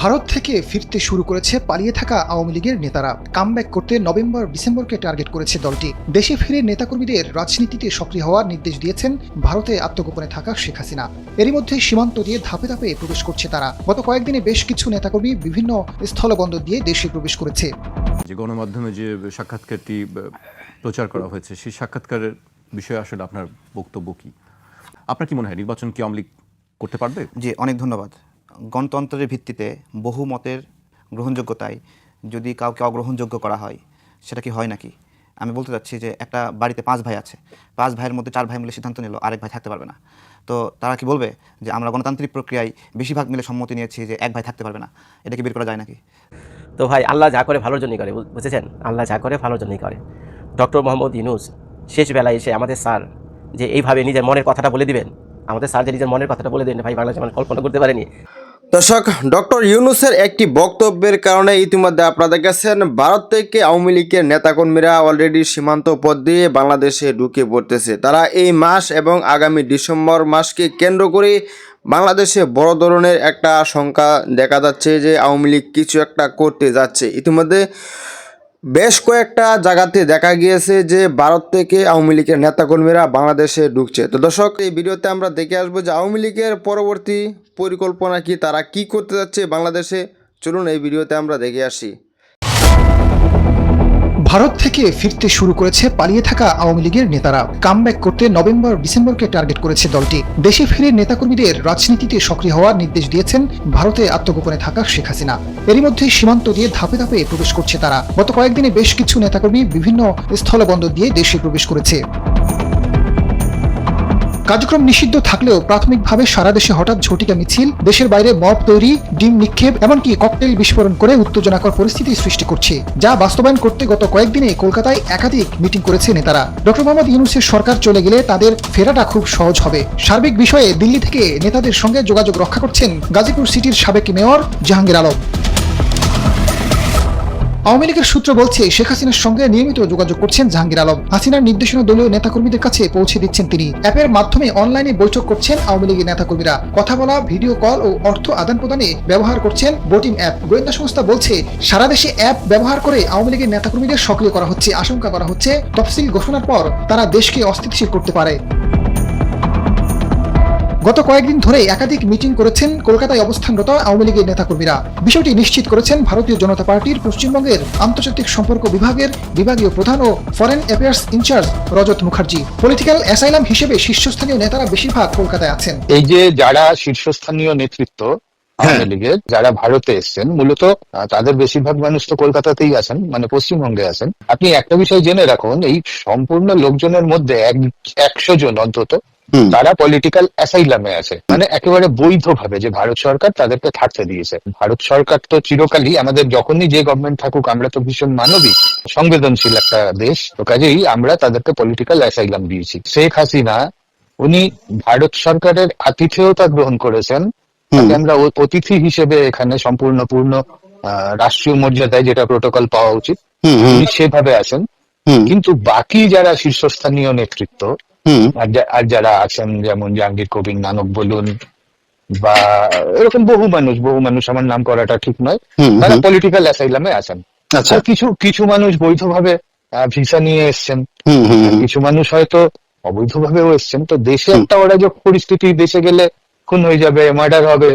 ভারত থেকে ফিরতে শুরু করেছে পালিয়ে থাকা আওয়ামী লীগের নেতারা। কামব্যাক করতে নভেম্বর ডিসেম্বরকে টার্গেট করেছে দলটি। দেশে ফিরে নেতাকর্মীদের রাজনীতিতে সক্রিয় হওয়ার নির্দেশ দিয়েছেন ভারতে আত্মগোপনে থাকা শেখ হাসিনা। এরই মধ্যে সীমান্ত দিয়ে ধাপে ধাপে প্রবেশ করছে তারা। গত কয়েকদিনে বেশ কিছু নেতাকর্মী বিভিন্ন স্থলবন্দর দিয়ে দেশে প্রবেশ করেছে। যে গণমাধ্যমে যে সাক্ষাৎকারটি প্রচার করা হয়েছে সেই সাক্ষাৎকারের বিষয়ে আসলে আপনার বক্তব্য কি? আপনার কি মনে হয় নির্বাচন কি আওয়ামী লীগ করতে পারবে? জি অনেক ধন্যবাদ। গণতন্ত্রের ভিত্তিতে বহু মতের গ্রহণযোগ্যতায় যদি কাউকে অগ্রহণযোগ্য করা হয়, সেটা কি হয় নাকি? আমি বলতে চাচ্ছি যে একটা বাড়িতে পাঁচ ভাই আছে, পাঁচ ভাইয়ের মধ্যে চার ভাই মিলে সিদ্ধান্ত নিল, আরেক ভাই থাকতে পারবে না। তো তারা কি বলবে যে আমরা গণতান্ত্রিক প্রক্রিয়ায় বেশিরভাগ মিলে সম্মতি নিয়েছি যে এক ভাই থাকতে পারবে না? এটা কি বের করা যায় নাকি? তো ভাই, আল্লাহ যা করে ভালোর জন্যই করে বুঝেছেন? আল্লাহ যা করে ভালোর জন্যই করে। ডক্টর মোহাম্মদ ইউনুস শেষ বেলায় এসে আমাদের স্যার যে এইভাবে নিজের মনের কথাটা বলে দিবেন, আমাদের স্যার যে নিজের মনের কথাটা বলে দিবেন ভাই বাংলাদেশ মানুষ কল্পনা করতে পারেনি। দর্শক, ডক্টর ইউনুসের একটি বক্তব্যের কারণে ইতিমধ্যে আপনারা দেখেছেন ভারত থেকে আওয়ামী লীগের নেতাকর্মীরা অলরেডি সীমান্ত পথ দিয়ে বাংলাদেশে ঢুকে পড়তেছে। তারা এই মাস এবং আগামী ডিসেম্বর মাসকে কেন্দ্র করে বাংলাদেশে বড় ধরনের একটা আশঙ্কা দেখা যাচ্ছে যে আওয়ামী লীগ কিছু একটা করতে যাচ্ছে। ইতিমধ্যে বেশ কয়েকটা জায়গাতে দেখা গিয়েছে যে ভারত থেকে আওয়ামী লীগের নেতাকর্মীরা বাংলাদেশে ঢুকছে। তো দর্শক, এই ভিডিওতে আমরা দেখে আসব যে আওয়ামী লীগের পরবর্তী পরিকল্পনা কি, তারা কি করতে যাচ্ছে বাংলাদেশে। চলুন এই ভিডিওতে আমরা দেখে আসি। ভারত থেকে ফিরতে শুরু করেছে, পালিয়ে থাকা আওয়ামী লীগের নেতারা। কামব্যাক করতে নভেম্বর, ডিসেম্বরকে টার্গেট করেছে দলটি। দেশে ফিরে নেতাকর্মীদের রাজনীতিতে সক্রিয় হওয়ার নির্দেশ দিয়েছেন ভারতে আত্মগোপনে থাকা শেখ হাসিনা। এরই মধ্যে সীমান্ত দিয়ে ধাপে ধাপে প্রবেশ করছে তারা। গত কয়েকদিনে বেশ কিছু নেতাকর্মী বিভিন্ন স্থলবন্দর দিয়ে দেশে প্রবেশ করেছে। কার্যক্রম নিষিদ্ধ থাকলেও প্রাথমিকভাবে সারা দেশে হঠাৎ ঝটিকা মিছিল, দেশের বাইরে মব তৈরি, ডিম নিক্ষেপ, এমনকি ককটেল বিস্ফোরণ করে উত্তেজনাকর পরিস্থিতি সৃষ্টি করছে, যা বাস্তবায়ন করতে গত কয়েকদিনে কলকাতায় একাধিক মিটিং করেছে নেতারা। ডক্টর মোহাম্মদ ইউনুসের সরকার চলে গেলে তাদের ফেরাটা খুব সহজ হবে। সার্বিক বিষয়ে দিল্লি থেকে নেতাদের সঙ্গে যোগাযোগ রক্ষা করছেন গাজীপুর সিটির সাবেক মেয়র জাহাঙ্গীর আলম। আওয়ামী লীগের সূত্র বলছে, শেখ হাসিনার সঙ্গে নিয়মিত যোগাযোগ করছেন জাহাঙ্গীর আলম। হাসিনার নির্দেশনা দলীয় নেতাকর্মীদের কাছে পৌঁছে দিচ্ছেন তিনি। অ্যাপের মাধ্যমে অনলাইনে বৈঠক করছেন আওয়ামী লীগের নেতাকর্মীরা। কথা বলা, ভিডিও কল ও অর্থ আদান প্রদানে ব্যবহার করছেন বোটিং অ্যাপ। গোয়েন্দা সংস্থা বলছে, সারা দেশে অ্যাপ ব্যবহার করে আওয়ামী লীগের নেতাকর্মীদের সক্রিয় করা হচ্ছে। আশঙ্কা করা হচ্ছে, তফসিল ঘোষণার পর তারা দেশকে অস্থিতিশীল করতে পারে। গত কয়েকদিন ধরে একাধিক মিটিং করেছেন কলকাতায় অবস্থানরত আওয়ামী লীগের নেতাকর্মীরা। বিষয়টি নিশ্চিত করেছেন ভারতীয় জনতা পার্টির পশ্চিমবঙ্গের আন্তর্জাতিক সম্পর্ক বিভাগের বিভাগীয় প্রধান ও foreign affairs incharge Rajat Mukherjee. Political asylum হিসেবে শীর্ষস্থানীয় নেতারা বেশিরভাগ কলকাতায় আছেন। এই যে যারা শীর্ষস্থানীয় নেতৃত্ব আওয়ামী লীগের যারা ভারতে এসছেন মূলত তাদের বেশিরভাগ মানুষ তো কলকাতাতেই আছেন মানে পশ্চিমবঙ্গে আছেন। আপনি একটা বিষয় জেনে রাখুন এই সম্পূর্ণ লোকজনের মধ্যে একশো জন অন্তত তারা পলিটিক্যাল অ্যাসাইলামে আছে। মানে একেবারে বৈধভাবে যে ভারত সরকার তাদেরকে থাকতে দিয়েছে। ভারত সরকার তো চিরকালই আমাদের যখনই যে গভর্নমেন্ট থাকুক আমরা তো ভীষণ মানবিক সংবেদনশীল একটা দেশ। তো কাজেই আমরা তাদেরকে পলিটিক্যাল অ্যাসাইলাম দিয়েছি। শেখ হাসিনা উনি ভারত সরকারের আতিথেয়তা গ্রহণ করেছেন। তাকে আমরা অতিথি হিসেবে এখানে সম্পূর্ণ পূর্ণ রাষ্ট্রীয় মর্যাদায় যেটা প্রোটোকল পাওয়া উচিত উনি সেভাবে আছেন কিন্তু বাকি যারা শীর্ষস্থানীয় নেতৃত্ব আর আর যারা আছেন যেমন জাহাঙ্গীর কবির নানক বলুন বা এরকম বহু মানুষ বহু মানুষ আমার নাম করাটা ঠিক নয়। তারা পলিটিক্যাল অ্যাসাইলামে আছেন। আচ্ছা। কিছু কিছু মানুষ বৈধভাবে ভিসা নিয়ে এসছেন। কিছু মানুষ হয়তো অবৈধভাবেও এসছেন। তো দেশে একটা অরাজক পরিস্থিতি দেশে গেলে খুন হয়ে যাবে মার্ডার হবে।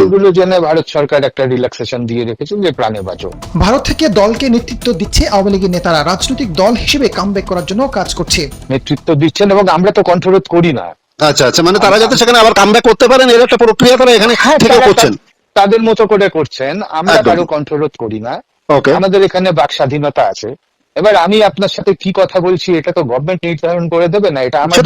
এগুলো জেনে ভারত সরকার একটা রিল্যাক্সেশন দিয়ে রেখেছেন যে প্রাণে বাঁচো। ভারত থেকে দলকে নেতৃত্ব দিচ্ছে আওয়ামী লীগের নেতারা রাজনৈতিক দল হিসেবে কামব্যাক করার জন্য কাজ করছে। নেতৃত্ব দিচ্ছেন এবং আমরা তো কণ্ঠরোধ করি না। আচ্ছা আচ্ছা মানে তারা যাতে সেখানে আবার কামব্যাক করতে পারেন এর একটা প্রক্রিয়া তারা এখানে থেকে করছেন। তাদের মতো করে করছেন আমরা কারও কণ্ঠরোধ করি না। আমাদের এখানে বাক স্বাধীনতা আছে। এবার আমি আপনার সাথে কি কথা বলছি এটা তো গভর্নমেন্ট নির্ধারণ করে দেবে না এটা আমার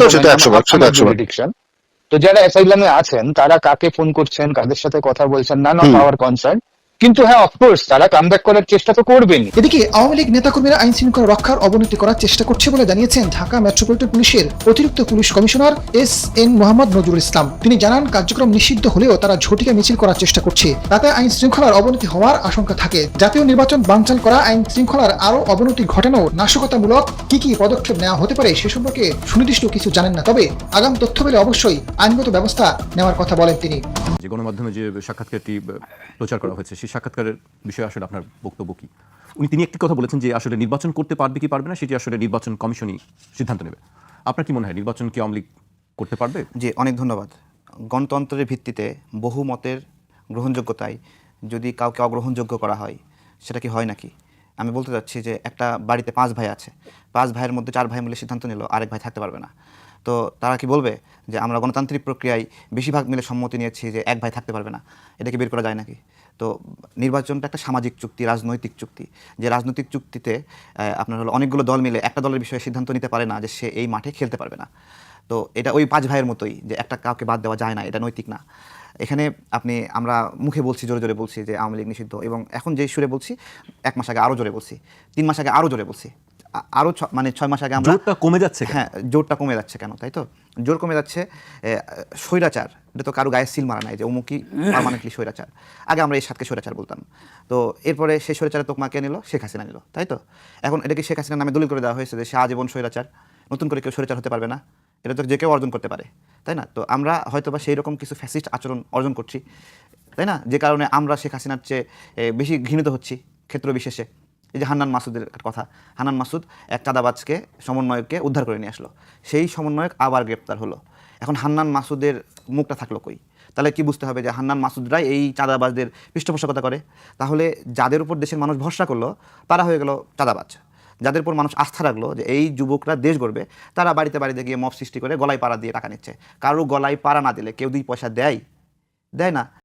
তো যারা অ্যাসাইলামে আছেন তারা কাকে ফোন করছেন কাদের সাথে কথা বলছেন নান অফ। আওয়ার কনসার্ন কিন্তু হ্যাঁ অফকোর্স তারা কাম করার চেষ্টা তো করবেনই এদিকে আওয়ামী লীগ নেতাকর্মীরা আইন শৃঙ্খলা রক্ষার অবনতি করার চেষ্টা করছে বলে জানিয়েছেন ঢাকা মেট্রোপলিটন পুলিশের অতিরিক্ত police commissioner S N Mohammad Nazrul Islam. তিনি জানান কার্যক্রম নিষিদ্ধ হলেও তারা ঝটিকা মিছিল করার চেষ্টা করছে। তাতে আইন শৃঙ্খলার অবনতি হওয়ার আশঙ্কা থাকে। জাতীয় নির্বাচন বানচাল করা আইন শৃঙ্খলার আরও অবনতি ঘটানো নাশকতামূলক কি কি পদক্ষেপ নেওয়া হতে পারে সে সম্পর্কে সুনির্দিষ্ট কিছু জানেন না। তবে আগাম তথ্য পেলে অবশ্যই আইনগত ব্যবস্থা নেওয়ার কথা বলেন তিনি। যে গণমাধ্যমে যে সাক্ষাৎকারটি প্রচার করা হয়েছে সেই সাক্ষাৎকারের বিষয়ে আসলে আপনার বক্তব্য কি? উনি তিনি একটি কথা বলেছেন যে আসলে নির্বাচন করতে পারবে কি পারবে না, সেটি আসলে নির্বাচন কমিশনই সিদ্ধান্ত নেবে। আপনার কি মনে হয়, নির্বাচন কি আওয়ামী করতে পারবে? জি, অনেক ধন্যবাদ। গণতন্ত্রের ভিত্তিতে বহু মতের গ্রহণযোগ্যতায় যদি কাউকে অগ্রহণযোগ্য করা হয়, সেটা কি হয় নাকি? আমি বলতে চাচ্ছি যে একটা বাড়িতে পাঁচ ভাই আছে, পাঁচ ভাইয়ের মধ্যে চার ভাই মিলে সিদ্ধান্ত নিল, আরেক ভাই থাকতে পারবে না। তো তারা কি বলবে যে আমরা গণতান্ত্রিক প্রক্রিয়ায় বেশিরভাগ মিলে সম্মতি নিয়েছি যে এক ভাই থাকতে পারবে না? এটাকে বের করা যায় নাকি? তো নির্বাচনটা একটা সামাজিক চুক্তি, রাজনৈতিক চুক্তি। যে রাজনৈতিক চুক্তিতে আপনার হলো অনেকগুলো দল মিলে একটা দলের বিষয়ে সিদ্ধান্ত নিতে পারে না যে সে এই মাঠে খেলতে পারবে না। তো এটা ওই পাঁচ ভাইয়ের মতোই যে একটা কাউকে বাদ দেওয়া যায় না, এটা নৈতিক না। এখানে আপনি, আমরা মুখে বলছি, জোরে জোরে বলছি যে আওয়ামী লীগ নিষিদ্ধ এবং এখন যে সুরে বলছি, এক মাস আগে আরও জোরে বলছি, তিন মাস আগে আরও জোরে বলছি। আরও ছ- মানে ছয় মাস আগে আমরা জোরটা কমে যাচ্ছে হ্যাঁ জোরটা কমে যাচ্ছে কেন তাই তো? জোর কমে যাচ্ছে স্বৈরাচার এটা তো কারও গায়ে সিল মারা নাই যে অমুকই পারমানেন্টলি স্বৈরাচার। আগে আমরা এই সাতকে স্বৈরাচার বলতাম। তো এরপরে সেই স্বৈরাচারের তোকমা কে নিল শেখ হাসিনা নিল তাই তো? এখন এটাকে শেখ হাসিনার নামে দলিল করে দেওয়া হয়েছে যে সে আজীবন স্বৈরাচার নতুন করে কেউ স্বৈরাচার হতে পারবে না এটা তো যে কেউ অর্জন করতে পারে তাই না? তো আমরা হয়তো বা সেই রকম কিছু ফ্যাসিস্ট আচরণ অর্জন করছি তাই না? যে কারণে আমরা শেখ হাসিনার চেয়ে বেশি ঘৃণিত হচ্ছি ক্ষেত্র বিশেষে। এই যে হান্নান মাসুদের কথা, হান্নান মাসুদ এক চাঁদাবাজকে, সমন্বয়ককে উদ্ধার করে নিয়ে আসলো। সেই সমন্বয়ক আবার গ্রেপ্তার হলো। এখন হান্নান মাসুদের মুখটা থাকল কই? তাহলে কি বুঝতে হবে যে হান্নান মাসুদরাই এই চাঁদাবাজদের পৃষ্ঠপোষকতা করে? তাহলে যাদের উপর দেশের মানুষ ভরসা করল, তারা হয়ে গেল চাঁদাবাজ। যাদের উপর মানুষ আস্থা রাখল যে এই যুবকরা দেশ গড়বে, তারা বাড়িতে বাড়িতে গিয়ে মব সৃষ্টি করে গলায় পাড়া দিয়ে টাকা নিচ্ছে। কারও গলায় পাড়া না দিলে কেউ দুই পয়সা দেয়? দেয় না।